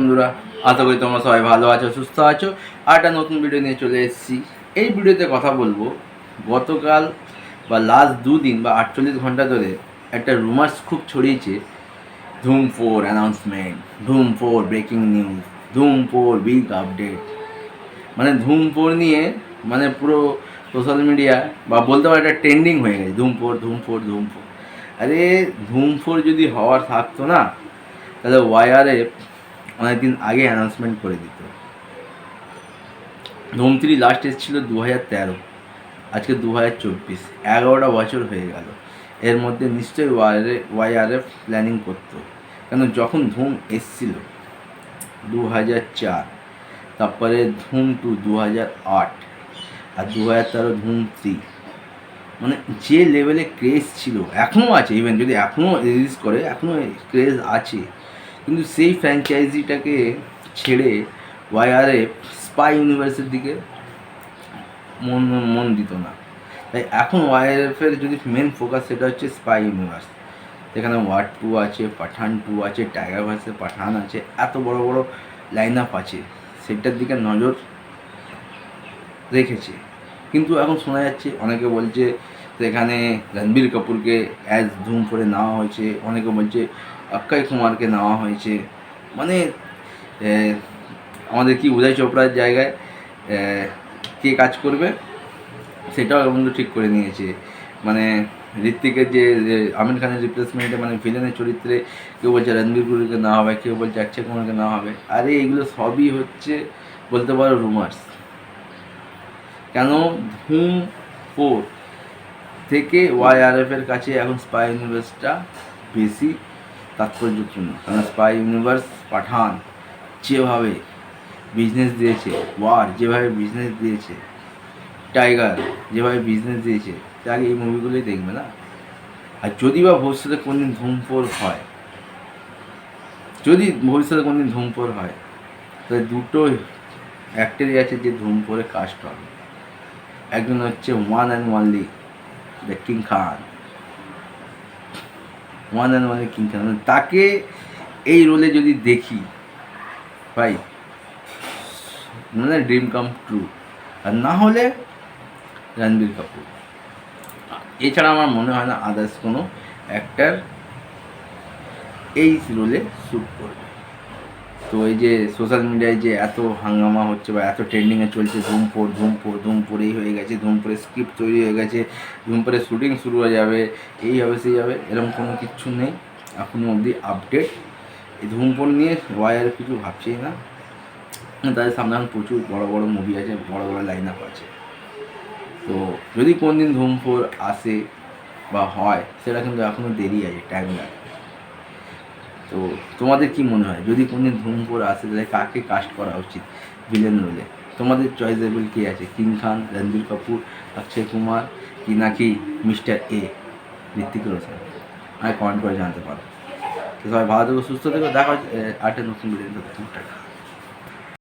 বন্ধুরা, আশা করি তোমরা সবাই ভালো আছো, সুস্থ আছো। আর একটা নতুন ভিডিও নিয়ে চলে এসেছি। এই ভিডিওতে কথা বলব, গতকাল বা লাস্ট দুদিন বা আটচল্লিশ ঘণ্টা ধরে একটা রুমার্স খুব ছড়িয়েছে, Dhoom four announcement Dhoom four breaking news Dhoom four big update মানে ধুম ফোর নিয়ে মানে পুরো সোশ্যাল মিডিয়া বা বলতে পারো একটা ট্রেন্ডিং হয়ে গেছে, Dhoom four Dhoom four Dhoom four আরে, ধুম ফোর যদি হওয়ার থাকতো না, তাহলে ওয়াইআরে অনেকদিন আগে অ্যানাউন্সমেন্ট করে দিত। ধুম থ্রি লাস্ট এসেছিল দু হাজার তেরো। আজকে দু হাজার চব্বিশ, এগারোটা বছর হয়ে গেল। এর মধ্যে নিশ্চয়ই ওয়াইআরে ওয়াইআরএফ প্ল্যানিং করতো। কেন? যখন ধুম এসছিল দু হাজার চার, তারপরে ধুম টু দু হাজার আট, আর দু হাজার তেরো ধুম থ্রি মানে যে লেভেলে ক্রেজ ছিল এখনও আছে ইভেন যদি এখনও রিলিজ করে এখনও ক্রেজ আছে কিন্তু সেই ফ্র্যাঞ্চাইজিটাকে ছেড়ে ওয়াইআরএফ স্পাই ইউনিভার্সের দিকে মন মন দিত না। তাই এখন ওয়াইআরএফের যদি মেন ফোকাস সেটা হচ্ছে স্পাই ইউনিভার্স এখানে ওয়ার্ড টু আছে পাঠান টু আছে টাইগার ভার্সের পাঠান আছে, এত বড় বড় লাইন আপ আছে, সেটার দিকে নজর রেখেছে। কিন্তু এখন শোনা যাচ্ছে, অনেকে বলছে সেখানে রণবীর কাপুরকে অ্যাজ ধুম করে নেওয়া হয়েছে। অনেকে বলছে অক্ষয় কুমারকে নেওয়া হয়েছে। মানে আমাদের কি উদয় চোপড়ার জায়গায় কে কাজ করবে সেটাও বন্ধু ঠিক করে নিয়েছে। মানে ঋত্বিকের যে যে আমির খানের রিপ্লেসমেন্টে মানে ভিলেনের চরিত্রে কেউ বলছে রণবীর কাপুরকে না হবে, কেউ বলছে অক্ষয় কুমারকে না হবে। আরে, এগুলো সবই হচ্ছে বলতে পারো রুমার্স কেন? ধুম, ফোর। থেকে ওয়াইআরএফ এর কাছে এখন স্পাই ইউনিভার্সটা বেশি তাৎপর্যপূর্ণ কারণ স্পাই ইউনিভার্স পাঠান যেভাবে বিজনেস দিয়েছে ওয়ার যেভাবে বিজনেস দিয়েছে টাইগার যেভাবে বিজনেস দিয়েছে তাকে এই মুভিগুলোই দেখবে না? আর যদি বা ভবিষ্যতে কোনদিন ধুম ফোর হয়, যদি ভবিষ্যতে কোনদিন ধুম ফোর হয় তাহলে দুটো অ্যাক্টারই আছে যে ধুম ফোরে কাস্ট হবে। একজন হচ্ছে one and one only the king Khan one and only king Khan তাকে এই রোলে যদি দেখি, ভাই মানে ড্রিম কাম ট্রু আর না হলে রণবীর কাপুর। এছাড়া আমার মনে হয় না আদার্স কোনো অ্যাক্টার এই রোলে শ্যুট করবে। তো এই যে সোশ্যাল মিডিয়ায় যে এত হাঙ্গামা হচ্ছে বা এত ট্রেন্ডিংয়ে চলছে ধুমপুর ধুমপুর ধুমপুর এই হয়ে গেছে ধুমপুরের স্ক্রিপ্ট তৈরি হয়ে গেছে ধুমপুরের শুটিং শুরু হয়ে যাবে, এই হবে, সেই হবে, এরকম কোনো কিচ্ছু নেই এখনও অবধি আপডেট এই ধুমপুর নিয়ে সবাই আর কিছু ভাবছেই না। তাদের সামনে এখন প্রচুর বড় বড় মুভি আছে, বড় বড় লাইন আপ আছে। তো যদি কোন দিন ধুমপুর আসে বা হয়, সেটা কিন্তু এখনও দেরি আছে টাইম লাগে তো তোমাদের কি মনে হয়? যদি কোনদিন ধুমপুর আসে, তাহলে কাকে কাস্ট করা উচিত ভিলেন রোলে? তোমাদের চয়েসেবল কে আছে? কিং খান, রণবীর কাপুর, অক্ষয় কুমার কি নাকি মিস্টার এ ঋত্বিক রোশন? আমি কমেন্ট করে জানতে পারো। তো সবাই ভালো থেকো, সুস্থ থেকো, দেখা হচ্ছে আরেকটা নতুন টাটা